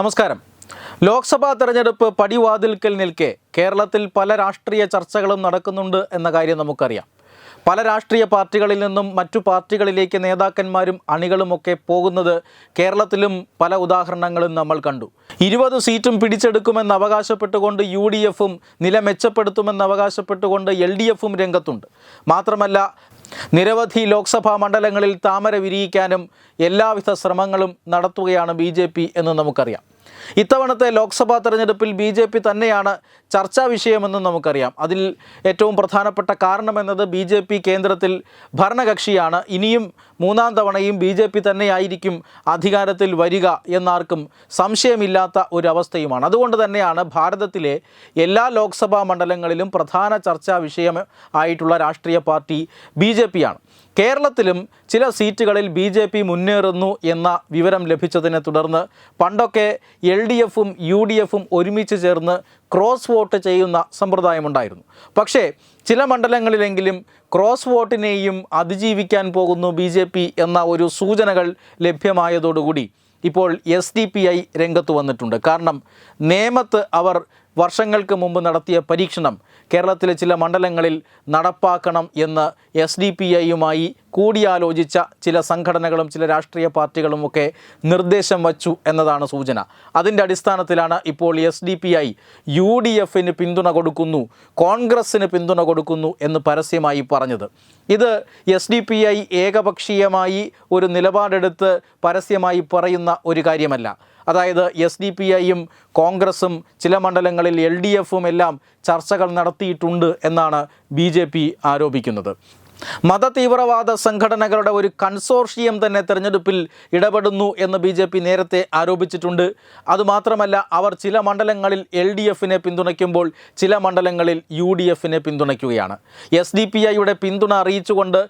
നമസ്കാരം. ലോക്സഭാ തെരഞ്ഞെടുപ്പ് പടിവാതിൽക്കൽ നിൽക്കെ കേരളത്തിൽ പല രാഷ്ട്രീയ ചർച്ചകളും നടക്കുന്നുണ്ട് എന്ന കാര്യം നമുക്കറിയാം. പല രാഷ്ട്രീയ പാർട്ടികളിൽ നിന്നും മറ്റു പാർട്ടികളിലേക്ക് നേതാക്കന്മാരും അണികളുമൊക്കെ പോകുന്നത് കേരളത്തിലും പല ഉദാഹരണങ്ങളും നമ്മൾ കണ്ടു. ഇരുപത് സീറ്റും പിടിച്ചെടുക്കുമെന്ന് അവകാശപ്പെട്ടുകൊണ്ട് യു ഡി എഫും നില മെച്ചപ്പെടുത്തുമെന്ന് അവകാശപ്പെട്ടുകൊണ്ട് എൽ ഡി എഫും രംഗത്തുണ്ട്. മാത്രമല്ല നിരവധി ലോക്സഭാ മണ്ഡലങ്ങളിൽ താമര വിരിയിക്കാനും എല്ലാവിധ ശ്രമങ്ങളും നടത്തുകയാണ് ബി ജെ പി എന്ന് നമുക്കറിയാം. ഇത്തവണത്തെ ലോക്സഭാ തെരഞ്ഞെടുപ്പിൽ ബി ജെ പി തന്നെയാണ് ചർച്ചാ വിഷയമെന്നും നമുക്കറിയാം. അതിൽ ഏറ്റവും പ്രധാനപ്പെട്ട കാരണമെന്നത് ബി ജെ പി കേന്ദ്രത്തിൽ ഭരണകക്ഷിയാണ്. ഇനിയും മൂന്നാം തവണയും ബി ജെ പി തന്നെയായിരിക്കും അധികാരത്തിൽ വരിക എന്നാർക്കും സംശയമില്ലാത്ത ഒരവസ്ഥയുമാണ്. അതുകൊണ്ട് തന്നെയാണ് ഭാരതത്തിലെ എല്ലാ ലോക്സഭാ മണ്ഡലങ്ങളിലും പ്രധാന ചർച്ചാ വിഷയം ആയിട്ടുള്ള രാഷ്ട്രീയ പാർട്ടി ബി ജെ പിയാണ് കേരളത്തിലും ചില സീറ്റുകളിൽ ബി ജെ പി മുന്നേറുന്നു എന്ന വിവരം ലഭിച്ചതിനെ തുടർന്ന് പണ്ടൊക്കെ എൽ ഡി എഫും യു ഡി എഫും ഒരുമിച്ച് ചേർന്ന് ക്രോസ് വോട്ട് ചെയ്യുന്ന സമ്പ്രദായമുണ്ടായിരുന്നു. പക്ഷേ ചില മണ്ഡലങ്ങളിലെങ്കിലും ക്രോസ് വോട്ടിനെയും അതിജീവിക്കാൻ പോകുന്നു ബി ജെ പി എന്ന ഒരു സൂചനകൾ ലഭ്യമായതോടുകൂടി ഇപ്പോൾ എസ് ഡി പി ഐ രംഗത്ത് വന്നിട്ടുണ്ട്. കാരണം നേമത്ത് അവർ വർഷങ്ങൾക്ക് മുമ്പ് നടത്തിയ പരീക്ഷണം കേരളത്തിലെ ചില മണ്ഡലങ്ങളിൽ നടപ്പാക്കണം എന്ന് എസ് ഡി പി ഐയുമായി കൂടിയാലോചിച്ച ചില സംഘടനകളും ചില രാഷ്ട്രീയ പാർട്ടികളും ഒക്കെ നിർദ്ദേശം വച്ചു എന്നതാണ് സൂചന. അതിന്റെ അടിസ്ഥാനത്തിലാണ് ഇപ്പോൾ S D P I U D എഫിന് പിന്തുണ കൊടുക്കുന്നു കോൺഗ്രസ്സിന് പിന്തുണ കൊടുക്കുന്നു എന്ന് പരസ്യമായി പറഞ്ഞത്. ഇത് എസ് ഡി പി ഐ ഏകപക്ഷീയമായി ഒരു നിലപാടെടുത്ത് പരസ്യമായി പറയുന്ന ഒരു കാര്യമല്ല. അതായത് എസ് ഡി പി ഐയും കോൺഗ്രസും ചില മണ്ഡലങ്ങളിൽ എൽ ഡി എഫും എല്ലാം ചർച്ചകൾ നടത്തിയിട്ടുണ്ട് എന്നാണ് ബി ആരോപിക്കുന്നത്. മതതീവ്രവാദ സംഘടനകളുടെ ഒരു കൺസോർഷ്യം തന്നെ തെരഞ്ഞെടുപ്പിൽ ഇടപെടുന്നു എന്ന് ബി ജെ പി നേരത്തെ ആരോപിച്ചിട്ടുണ്ട്. അതുമാത്രമല്ല അവർ ചില മണ്ഡലങ്ങളിൽ എൽ ഡി എഫിനെ പിന്തുണയ്ക്കുമ്പോൾ ചില മണ്ഡലങ്ങളിൽ യു ഡി എഫിനെ പിന്തുണയ്ക്കുകയാണ്. എസ് ഡി പി ഐയുടെ പിന്തുണ അറിയിച്ചുകൊണ്ട്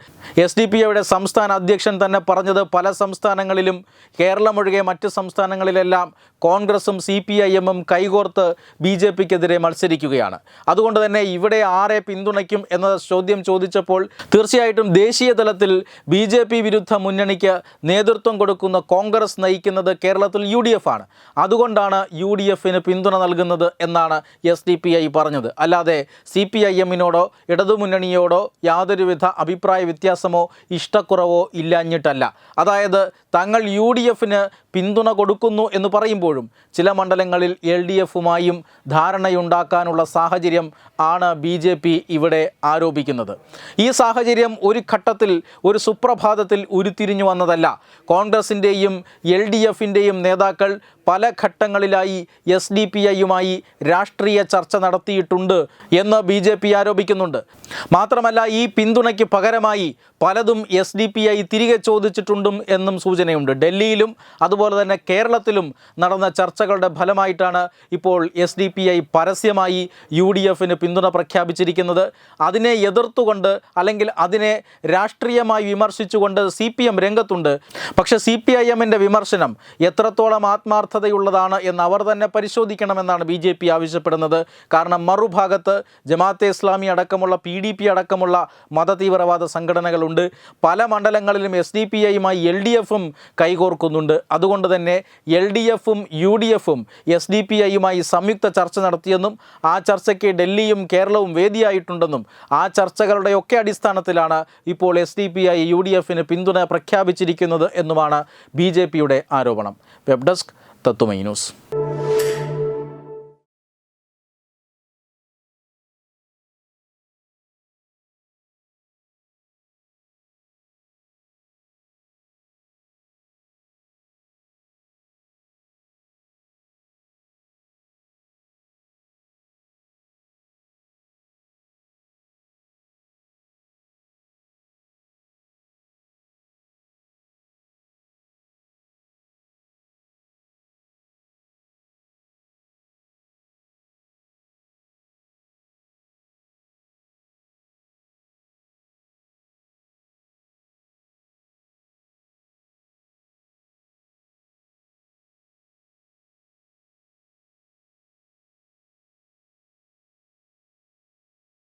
എസ് ഡി പി ഐയുടെ സംസ്ഥാന അധ്യക്ഷൻ തന്നെ പറഞ്ഞത് പല സംസ്ഥാനങ്ങളിലും കേരളമൊഴികെ മറ്റ് സംസ്ഥാനങ്ങളിലെല്ലാം കോൺഗ്രസും സി പി ഐ എമ്മും കൈകോർത്ത് ബി ജെ പിക്കെതിരെ മത്സരിക്കുകയാണ്. അതുകൊണ്ട് തന്നെ ഇവിടെ ആരെ പിന്തുണയ്ക്കും എന്ന ചോദ്യം ചോദിച്ചപ്പോൾ തീർച്ചയായിട്ടും ദേശീയ തലത്തിൽ ബി ജെ പി വിരുദ്ധ മുന്നണിക്ക് നേതൃത്വം കൊടുക്കുന്ന കോൺഗ്രസ് നയിക്കുന്നത് കേരളത്തിൽ യു ഡി എഫ് ആണ് അതുകൊണ്ടാണ് യു ഡി എഫിന് പിന്തുണ നൽകുന്നത് എന്നാണ് എസ് ഡി പി ഐ പറഞ്ഞത്. അല്ലാതെ സി പി ഐ എമ്മിനോടോ ഇടതുമുന്നണിയോടോ യാതൊരുവിധ അഭിപ്രായ വ്യത്യാസമോ ഇഷ്ടക്കുറവോ ഇല്ലാഞ്ഞിട്ടല്ല. അതായത് തങ്ങൾ യു ഡി എഫിന് പിന്തുണ കൊടുക്കുന്നു എന്ന് പറയുമ്പോഴും ചില മണ്ഡലങ്ങളിൽ എൽ ഡി എഫുമായും ധാരണയുണ്ടാക്കാനുള്ള സാഹചര്യം ആണ് ബി ജെ പി ഇവിടെ ആരോപിക്കുന്നത്. ഈ സാഹചര്യം ഒരു ഘട്ടത്തിൽ ഒരു സുപ്രഭാതത്തിൽ ഉരുത്തിരിഞ്ഞു വന്നതല്ല. കോൺഗ്രസിന്റെയും എൽ ഡി എഫിന്റെയും നേതാക്കൾ പല ഘട്ടങ്ങളിലായി എസ് ഡി പി ഐയുമായി രാഷ്ട്രീയ ചർച്ച നടത്തിയിട്ടുണ്ട് എന്ന് ബി ജെ പി ആരോപിക്കുന്നുണ്ട്. മാത്രമല്ല ഈ പിന്തുണയ്ക്ക് പകരമായി പലതും എസ് ഡി പി ഐ തിരികെ ചോദിച്ചിട്ടുണ്ടും എന്നും സൂചനയുണ്ട്. ഡൽഹിയിലും അതുപോലെ തന്നെ കേരളത്തിലും നടന്ന ചർച്ചകളുടെ ഫലമായിട്ടാണ് ഇപ്പോൾ എസ് ഡി പി ഐ പരസ്യമായി യു ഡി എഫിന് പിന്തുണ പ്രഖ്യാപിച്ചിരിക്കുന്നത്. അതിനെ എതിർത്തുകൊണ്ട് അല്ലെങ്കിൽ അതിനെ രാഷ്ട്രീയമായി വിമർശിച്ചുകൊണ്ട് സി പി എം രംഗത്തുണ്ട്. പക്ഷേ സി പി ഐ എമ്മിന്റെ വിമർശനം എത്രത്തോളം ആത്മാർത്ഥതയുള്ളതാണ് എന്ന് അവർ തന്നെ പരിശോധിക്കണമെന്നാണ് ബി ജെ പി ആവശ്യപ്പെടുന്നത്. കാരണം മറുഭാഗത്ത് ജമാഅത്തെ ഇസ്ലാമി അടക്കമുള്ള പി ഡി പി അടക്കമുള്ള മതതീവ്രവാദ സംഘടനകളുണ്ട്. പല മണ്ഡലങ്ങളിലും എസ് ഡി പി ഐയുമായി എൽ ഡി എഫും കൈകോർക്കുന്നുണ്ട്. അതുകൊണ്ട് തന്നെ എൽ ഡി എഫും യു ഡി എഫും എസ് ഡി പി ഐയുമായി സംയുക്ത ചർച്ച നടത്തിയെന്നും ആ ചർച്ചയ്ക്ക് ഡൽഹിയും കേരളവും വേദിയായിട്ടുണ്ടെന്നും ആ ചർച്ചകളുടെയൊക്കെ അടിസ്ഥാനത്തിലാണ് ഇപ്പോൾ S D P I U D എഫിന് പിന്തുണ പ്രഖ്യാപിച്ചിരിക്കുന്നത് എന്നുമാണ് ബി ജെ പിയുടെ ആരോപണം. വെബ് ഡെസ്ക് തത്വമൈ ന്യൂസ്